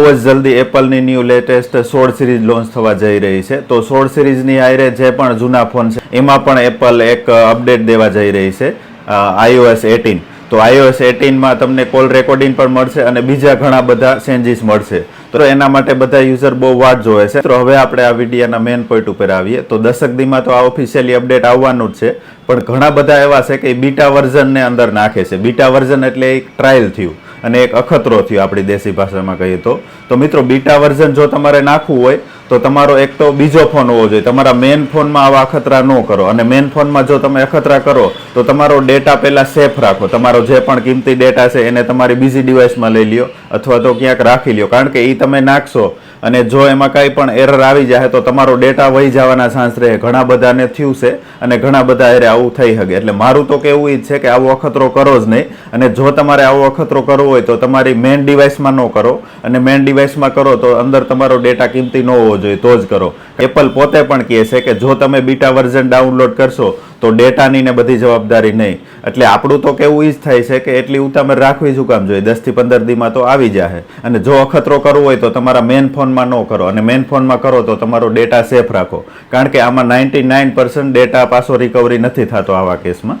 બહુ જ જલ્દી એપલની ન્યૂ લેટેસ્ટ સોળ સિરીઝ લોન્ચ થવા જઈ રહી છે. તો સોળ સિરીઝની આયરે જે પણ જૂના ફોન છે, એમાં પણ એપલ એક અપડેટ દેવા જઈ રહી છે આઈઓએસ એટીન તો આઈઓએસ એટીનમાં તમને કોલ રેકોર્ડિંગ પણ મળશે અને બીજા ઘણા બધા ચેન્જીસ મળશે. તો એના માટે બધા યુઝર બહુ વાટ જોવે છે. તો હવે આપણે આ વિડીયાના મેઇન પોઈન્ટ ઉપર આવીએ. તો દશક દીમાં તો આ ઓફિશિયલી અપડેટ આવવાનું જ છે, પણ ઘણા બધા એવા છે કે બીટા વર્ઝનને અંદર નાખે છે. બીટા વર્ઝન એટલે એક ટ્રાયલ થયું. અને એક અખતરો થયો આપણી દેશી ભાષામાં કહીએ તો. તો મિત્રો બીટા વર્ઝન જો તમારે નાખવું હોય તો તમારો એક તો બીજો ફોન હોવો જોઈએ. તમારા મેઇન ફોનમાં આવા અખતરા ન કરો. અને મેઇન ફોનમાં જો તમે અખતરા કરો, તો તમારો ડેટા પહેલાં સેફ રાખો. તમારો જે પણ કિંમતી ડેટા છે, એને તમારી બીજી ડિવાઇસમાં લઈ લ્યો, અથવા તો ક્યાંક રાખી લ્યો. કારણ કે એ તમે નાખશો અને જો એમાં કાંઈ પણ એરર આવી જાય, તો તમારો ડેટા વહી જવાના ચાન્સ રહે. ઘણા બધાને થયું છે અને ઘણા બધા એરે આવું થઈ શકે એટલે મારું તો કેવું ઈ છે કે આવો અખતરો કરો જ નહીં. અને જો તમારે આવો અખતરો કરવો હોય, તો તમારી મેઇન ડિવાઇસમાં ન કરો. અને મેઇન ડિવાઇસમાં કરો, તો અંદર તમારો ડેટા કિંમતી ન હોવો જોઈએ, તો જ કરો. એપલ પોતે પણ કહે છે કે જો તમે બીટા વર્ઝન ડાઉનલોડ કરશો, તો ડેટાની ને બધી જવાબદારી નહીં. એટલે આપણું તો કેવું ઈ જ થાય છે કે એટલી ઉતામળ રાખવી શું કામ જોઈએ? દસથી પંદર દીમાં તો આવી જાય અને જો અખતરો કરવો હોય તો તમારા મેન ફોનમાં ન કરો. અને મેન ફોનમાં કરો તો તમારો ડેટા સેફ રાખો. કારણ કે આમાં નાઇન્ટી નાઇન ડેટા પાછો રિકવરી નથી થતો આવા કેસમાં.